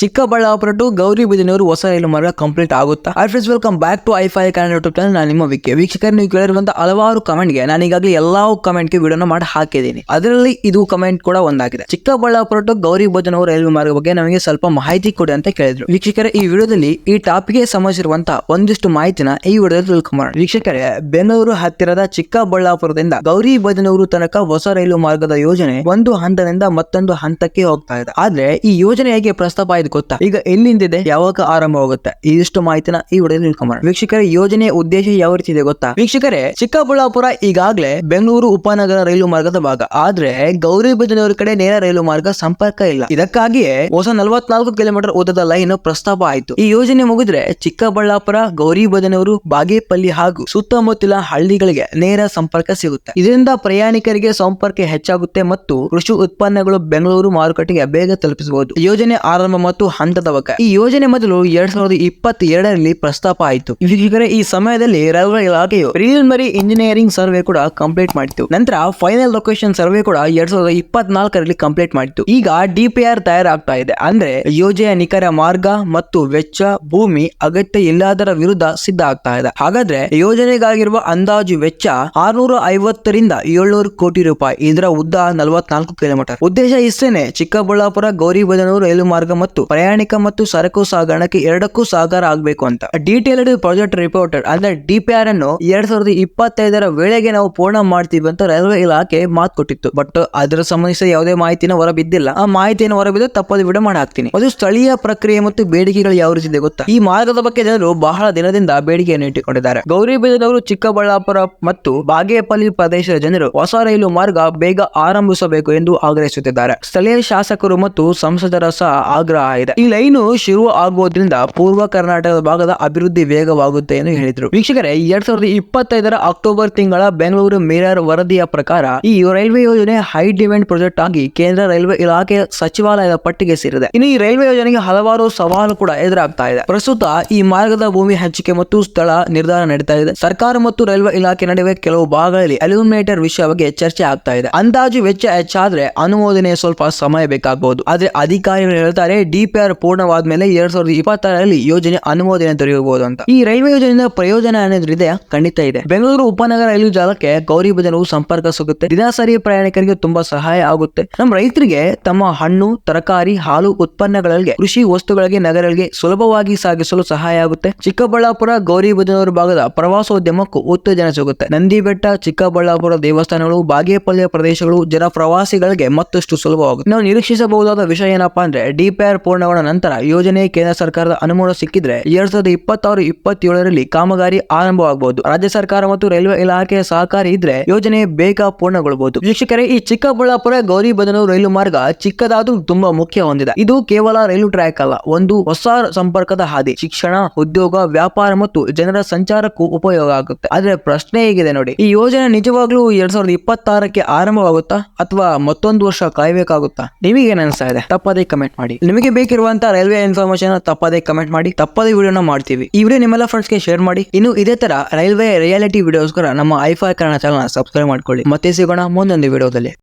Chikkaballapur to Gauribidanur ಹೊಸ ರೈಲು ಮಾರ್ಗ complete ಆಗುತ್ತಾ? Hi friends welcome back to hi fi Kannada YouTube channel ನಾನು ನಿಮ್ಮ ವಿಕೆ ವೀಕ್ಷಕರು, ನೀವು ಕೇಳಿರುವಂತಹ ಹಲವಾರು ಕಮೆಂಟ್ಗೆ ನಾನು ಈಗಾಗಲೇ ಎಲ್ಲಾ ಕಮೆಂಟ್ಗೆ ವಿಡಿಯೋನ ಮಾಡಿ ಹಾಕಿದ್ದೀನಿ. ಅದರಲ್ಲಿ ಇದು ಕಮೆಂಟ್ ಕೂಡ ಒಂದಾಗಿದೆ. ಚಿಕ್ಕಬಳ್ಳಾಪುರ ಟು ಗೌರಿಬಿದನೂರು ರೈಲು ಮಾರ್ಗ ಬಗ್ಗೆ ನಮಗೆ ಸ್ವಲ್ಪ ಮಾಹಿತಿ ಕೊಡಿ ಅಂತ ಕೇಳಿದ್ರು. ವೀಕ್ಷಕರ, ಈ ವಿಡಿಯೋದಲ್ಲಿ ಈ ಟಾಪಿಕ್ಗೆ ಸಂಬಂಧಿಸಿರುವಂತಹ ಒಂದಿಷ್ಟು ಮಾಹಿತಿನ ಈ ವಿಡಿಯೋದಲ್ಲಿ ತಿಳ್ಕೊಂಬೋಣ ವೀಕ್ಷಕರೇ ಬೆಂಗಳೂರು ಹತ್ತಿರದ ಚಿಕ್ಕಬಳ್ಳಾಪುರದಿಂದ ಗೌರಿಬಿದನೂರು ತನಕ ಹೊಸ ರೈಲು ಮಾರ್ಗದ ಯೋಜನೆ ಒಂದು ಹಂತದಿಂದ ಮತ್ತೊಂದು ಹಂತಕ್ಕೆ ಹೋಗ್ತಾ ಇದೆ. ಆದ್ರೆ ಈ ಯೋಜನೆ ಹೇಗೆ ಪ್ರಸ್ತಾಪ ಆಯ್ತು ಗೊತ್ತಾ? ಈಗ ಎಲ್ಲಿಂದಿದೆ? ಯಾವಾಗ ಆರಂಭವಾಗುತ್ತೆ? ಇದಿಷ್ಟು ಮಾಹಿತಿನ ಈ ಹುಡುಗ ತಿಳ್ಕೊಂಬೋಣ ವೀಕ್ಷಕರ ಯೋಜನೆ ಉದ್ದೇಶ ಯಾವ ರೀತಿ ಇದೆ ಗೊತ್ತಾ? ವೀಕ್ಷಕರೇ, ಚಿಕ್ಕಬಳ್ಳಾಪುರ ಈಗಾಗಲೇ ಬೆಂಗಳೂರು ಉಪನಗರ ರೈಲು ಮಾರ್ಗದ ಭಾಗ. ಆದ್ರೆ ಗೌರಿಬಿದನೂರು ಕಡೆ ನೇರ ರೈಲು ಮಾರ್ಗ ಸಂಪರ್ಕ ಇಲ್ಲ. ಇದಕ್ಕಾಗಿಯೇ ಹೊಸ ನಲವತ್ನಾಲ್ಕು ಕಿಲೋಮೀಟರ್ ಉದ್ದದ ಲೈನ್ ಪ್ರಸ್ತಾಪ ಆಯಿತು. ಈ ಯೋಜನೆ ಮುಗಿದ್ರೆ ಚಿಕ್ಕಬಳ್ಳಾಪುರ ಗೌರಿಬಿದನೂರು ಬಾಗೇಪಲ್ಲಿ ಹಾಗೂ ಸುತ್ತಮುತ್ತಲ ಹಳ್ಳಿಗಳಿಗೆ ನೇರ ಸಂಪರ್ಕ ಸಿಗುತ್ತೆ. ಇದರಿಂದ ಪ್ರಯಾಣಿಕರಿಗೆ ಸಂಪರ್ಕ ಹೆಚ್ಚಾಗುತ್ತೆ ಮತ್ತು ಕೃಷಿ ಉತ್ಪನ್ನಗಳು ಬೆಂಗಳೂರು ಮಾರುಕಟ್ಟೆಗೆ ಬೇಗ ತಲುಪಿಸಬಹುದು. ಯೋಜನೆ ಆರಂಭ ಹಂತದ ಹಂತದವಕ. ಈ ಯೋಜನೆ ಮೊದಲು ಎರಡ್ ಸಾವಿರದ ಇಪ್ಪತ್ತೆರಡರಲ್ಲಿ ಪ್ರಸ್ತಾಪ ಆಯಿತು. ವೀಕ್ಷಕರೇ, ಈ ಸಮಯದಲ್ಲಿ ರೈಲ್ವೆ ಇಲಾಖೆಯು ಪ್ರಿಲಿಮಿನರಿ ಇಂಜಿನಿಯರಿಂಗ್ ಸರ್ವೆ ಕೂಡ ಕಂಪ್ಲೀಟ್ ಮಾಡಿತು. ನಂತರ ಫೈನಲ್ ಲೊಕೇಶನ್ ಸರ್ವೆ ಕೂಡ ಎರಡ್ ಸಾವಿರದ ಇಪ್ಪತ್ನಾಲ್ಕರಲ್ಲಿ ಕಂಪ್ಲೀಟ್ ಮಾಡಿತು. ಈಗ ಡಿಪಿಆರ್ ತಯಾರಾಗ್ತಾ ಇದೆ. ಅಂದ್ರೆ ಯೋಜನೆಯ ನಿಖರ ಮಾರ್ಗ ಮತ್ತು ವೆಚ್ಚ, ಭೂಮಿ, ಅಗತ್ಯ ಇಲ್ಲದರ ವಿರುದ್ಧ ಸಿದ್ಧ ಆಗ್ತಾ ಇದೆ. ಹಾಗಾದ್ರೆ ಯೋಜನೆಗಾಗಿರುವ ಅಂದಾಜು ವೆಚ್ಚ ಆರ್ನೂರ ಐವತ್ತರಿಂದ ಏಳ್ನೂರು ಕೋಟಿ ರೂಪಾಯಿ. ಇದರ ಉದ್ದ ನಲವತ್ನಾಲ್ಕು ಕಿಲೋಮೀಟರ್. ಉದ್ದೇಶ ಇಷ್ಟೇನೆ. ಚಿಕ್ಕಬಳ್ಳಾಪುರ ಗೌರಿಬದನೂರು ರೈಲು ಮಾರ್ಗ ಮತ್ತು ಪ್ರಯಾಣಿಕ ಮತ್ತು ಸರಕು ಸಾಗಾಣಿಕೆ ಎರಡಕ್ಕೂ ಸಾಗರ ಆಗಬೇಕು ಅಂತ. ಡೀಟೇಲ್ಡ್ ಪ್ರಾಜೆಕ್ಟ್ ರಿಪೋರ್ಟರ್ ಅಂದ್ರೆ ಡಿಪಿಆರ್ ಅನ್ನು ಎರಡ್ ಸಾವಿರದ ಇಪ್ಪತ್ತೈದರ ವೇಳೆಗೆ ನಾವು ಪೂರ್ಣ ಮಾಡ್ತೀವಿ ಅಂತ ರೈಲ್ವೆ ಇಲಾಖೆ ಮಾತು ಕೊಟ್ಟಿತ್ತು. ಬಟ್ ಅದರ ಸಂಬಂಧಿಸಿದ ಯಾವುದೇ ಮಾಹಿತಿನ ಹೊರಬಿದ್ದಿಲ್ಲ ಆ ಮಾಹಿತಿಯನ್ನು ಹೊರಬಿದ್ದು ತಪ್ಪದ ವಿಡಿಯೋ ಮಾಡಿ ಹಾಕ್ತೀನಿ. ಅದು ಸ್ಥಳೀಯ ಪ್ರಕ್ರಿಯೆ ಮತ್ತು ಬೇಡಿಕೆಗಳು ಯಾವ ರೀತಿ ಇದೆ ಗೊತ್ತಾ? ಈ ಮಾರ್ಗದ ಬಗ್ಗೆ ಜನರು ಬಹಳ ದಿನದಿಂದ ಬೇಡಿಕೆಯನ್ನು ಇಟ್ಟುಕೊಂಡಿದ್ದಾರೆ. ಗೌರಿಬಿದನವರು ಚಿಕ್ಕಬಳ್ಳಾಪುರ ಮತ್ತು ಬಾಗೇಪಲ್ಲಿ ಪ್ರದೇಶದ ಜನರು ಹೊಸ ರೈಲು ಮಾರ್ಗ ಬೇಗ ಆರಂಭಿಸಬೇಕು ಎಂದು ಆಗ್ರಹಿಸುತ್ತಿದ್ದಾರೆ. ಸ್ಥಳೀಯ ಶಾಸಕರು ಮತ್ತು ಸಂಸದರ ಸಹ ಆಗ್ರಹ ಇದೆ. ಈ ಲೈನು ಶುರು ಆಗುವುದರಿಂದ ಪೂರ್ವ ಕರ್ನಾಟಕದ ಭಾಗದ ಅಭಿವೃದ್ಧಿ ವೇಗವಾಗುತ್ತೆ ಎಂದು ಹೇಳಿದರು. ವೀಕ್ಷಕರೇ, ಎರಡ್ ಸಾವಿರದ ಇಪ್ಪತ್ತೈದರ ಅಕ್ಟೋಬರ್ ತಿಂಗಳ ಬೆಂಗಳೂರು ಮಿರರ್ ವರದಿಯ ಪ್ರಕಾರ ಈ ರೈಲ್ವೆ ಯೋಜನೆ ಹೈ ಡಿಮ್ಯಾಂಡ್ ಪ್ರಾಜೆಕ್ಟ್ ಆಗಿ ಕೇಂದ್ರ ರೈಲ್ವೆ ಇಲಾಖೆ ಸಚಿವಾಲಯದ ಪಟ್ಟಿಗೆ ಸೇರಿದೆ. ಇನ್ನು ಈ ರೈಲ್ವೆ ಯೋಜನೆಗೆ ಹಲವಾರು ಸವಾಲು ಕೂಡ ಎದುರಾಗ್ತಾ ಇದೆ. ಪ್ರಸ್ತುತ ಈ ಮಾರ್ಗದ ಭೂಮಿ ಹಂಚಿಕೆ ಮತ್ತು ಸ್ಥಳ ನಿರ್ಧಾರ ನಡೀತಾ ಇದೆ. ಸರ್ಕಾರ ಮತ್ತು ರೈಲ್ವೆ ಇಲಾಖೆ ನಡುವೆ ಕೆಲವು ಭಾಗಗಳಲ್ಲಿ ಅಲ್ಯೂಮಿನೇಟರ್ ವಿಷಯ ಬಗ್ಗೆ ಚರ್ಚೆ ಆಗ್ತಾ ಇದೆ. ಅಂದಾಜು ವೆಚ್ಚ ಹೆಚ್ಚಾದ್ರೆ ಅನುಮೋದನೆ ಸ್ವಲ್ಪ ಸಮಯ ಬೇಕಾಗಬಹುದು ಆದ್ರೆ ಅಧಿಕಾರಿಗಳು ಹೇಳ್ತಾರೆ ಡಿಪಿಆರ್ ಪೂರ್ಣವಾದ್ಮೇಲೆ ಎರಡ್ ಸಾವಿರದ ಇಪ್ಪತ್ತಾರರಲ್ಲಿ ಯೋಜನೆ ಅನುಮೋದನೆ ದೊರೆಯಬಹುದು ಅಂತ. ಈ ರೈಲ್ವೆ ಯೋಜನೆಯಿಂದ ಪ್ರಯೋಜನ ಅನ್ನೋದ್ರಿದೆ ಖಂಡಿತ ಇದೆ. ಬೆಂಗಳೂರು ಉಪನಗರ ರೈಲು ಜಾಲಕ್ಕೆ ಗೌರಿಬಿದನೂರು ಸಂಪರ್ಕ ಸಿಗುತ್ತೆ. ದಿನಸರಿ ಪ್ರಯಾಣಿಕರಿಗೆ ತುಂಬಾ ಸಹಾಯ ಆಗುತ್ತೆ. ನಮ್ಮ ರೈತರಿಗೆ ತಮ್ಮ ಹಣ್ಣು, ತರಕಾರಿ, ಹಾಲು ಉತ್ಪನ್ನಗಳಿಗೆ, ಕೃಷಿ ವಸ್ತುಗಳಿಗೆ, ನಗರಗಳಿಗೆ ಸುಲಭವಾಗಿ ಸಾಗಿಸಲು ಸಹಾಯ ಆಗುತ್ತೆ. ಚಿಕ್ಕಬಳ್ಳಾಪುರ ಗೌರಿಬಿದನೂರು ಭಾಗದ ಪ್ರವಾಸೋದ್ಯಮಕ್ಕೂ ಉತ್ತೇಜನ ಸಿಗುತ್ತೆ. ನಂದಿ ಬೆಟ್ಟ ಚಿಕ್ಕಬಳ್ಳಾಪುರ ದೇವಸ್ಥಾನಗಳು ಬಾಗೇಪಲ್ಲಿಯ ಪ್ರದೇಶಗಳು ಜನ ಪ್ರವಾಸಿಗಳಿಗೆ ಮತ್ತಷ್ಟು ಸುಲಭವಾಗುತ್ತೆ. ನಾವು ನಿರೀಕ್ಷಿಸಬಹುದಾದ ವಿಷಯ ಏನಪ್ಪಾ ಅಂದ್ರೆ ಡಿಪಿಆರ್ ಪೂರ್ಣಗೊಂಡ ನಂತರ ಯೋಜನೆ ಕೇಂದ್ರ ಸರ್ಕಾರದ ಅನುಮೋದನೆ ಸಿಕ್ಕಿದ್ರೆ ಎರಡ್ ಸಾವಿರದ ಇಪ್ಪತ್ತಾರು, ಇಪ್ಪತ್ತೇಳರಲ್ಲಿ ಕಾಮಗಾರಿ ಆರಂಭವಾಗಬಹುದು. ರಾಜ್ಯ ಸರ್ಕಾರ ಮತ್ತು ರೈಲ್ವೆ ಇಲಾಖೆಯ ಸಹಕಾರಿ ಇದ್ರೆ ಯೋಜನೆ ಬೇಗ ಪೂರ್ಣಗೊಳ್ಳಬಹುದು. ವೀಕ್ಷಕರೇ, ಈ ಚಿಕ್ಕಬಳ್ಳಾಪುರ ಗೌರಿಬಿದನೂರು ರೈಲು ಮಾರ್ಗ ಚಿಕ್ಕದಾದ್ರೂ ತುಂಬಾ ಮುಖ್ಯ ಹೊಂದಿದೆ. ಇದು ಕೇವಲ ರೈಲು ಟ್ರ್ಯಾಕ್ ಅಲ್ಲ, ಒಂದು ಹೊಸ ಸಂಪರ್ಕದ ಹಾದಿ. ಶಿಕ್ಷಣ, ಉದ್ಯೋಗ, ವ್ಯಾಪಾರ ಮತ್ತು ಜನರ ಸಂಚಾರಕ್ಕೂ ಉಪಯೋಗ ಆಗುತ್ತೆ. ಆದ್ರೆ ಪ್ರಶ್ನೆ ಹೇಗಿದೆ ನೋಡಿ, ಈ ಯೋಜನೆ ನಿಜವಾಗ್ಲೂ ಎರಡ್ ಸಾವಿರದ ಇಪ್ಪತ್ತಾರಕ್ಕೆ ಆರಂಭವಾಗುತ್ತಾ ಅಥವಾ ಮತ್ತೊಂದು ವರ್ಷ ಕಾಯಬೇಕಾಗುತ್ತಾ? ನಿಮಗೆ ಏನ್ ಅನಿಸ್ತಾ ಇದೆ? ತಪ್ಪದೇ ಕಮೆಂಟ್ ಮಾಡಿ. ನಿಮಗೆ ಬೇಕಿರುವಂತ ರೈಲ್ವೆ ಇನ್ಫಾರ್ಮೇಶನ್ ತಪ್ಪದೇ ಕಮೆಂಟ್ ಮಾಡಿ, ತಪ್ಪದೇ ವಿಡಿಯೋನ ಮಾಡ್ತೀವಿ. ಈ ವಿಡಿಯೋ ನಿಮ್ಮೆಲ್ಲ ಫ್ರೆಂಡ್ಸ್ಗೆ ಶೇರ್ ಮಾಡಿ. ಇನ್ನು ಇದೇ ತರ ರೈಲ್ವೆ ರಿಯಾಲಿಟಿ ವಿಡಿಯೋಸ್ಕರ ನಮ್ಮ ಐಫೈ ಕನ್ನಡ ಚಾನಲ್ ಸಬ್ಸ್ಕ್ರೈಬ್ ಮಾಡ್ಕೊಳ್ಳಿ. ಮತ್ತೆ ಸಿಗೋಣ ಮುಂದೊಂದು ವಿಡಿಯೋದಲ್ಲಿ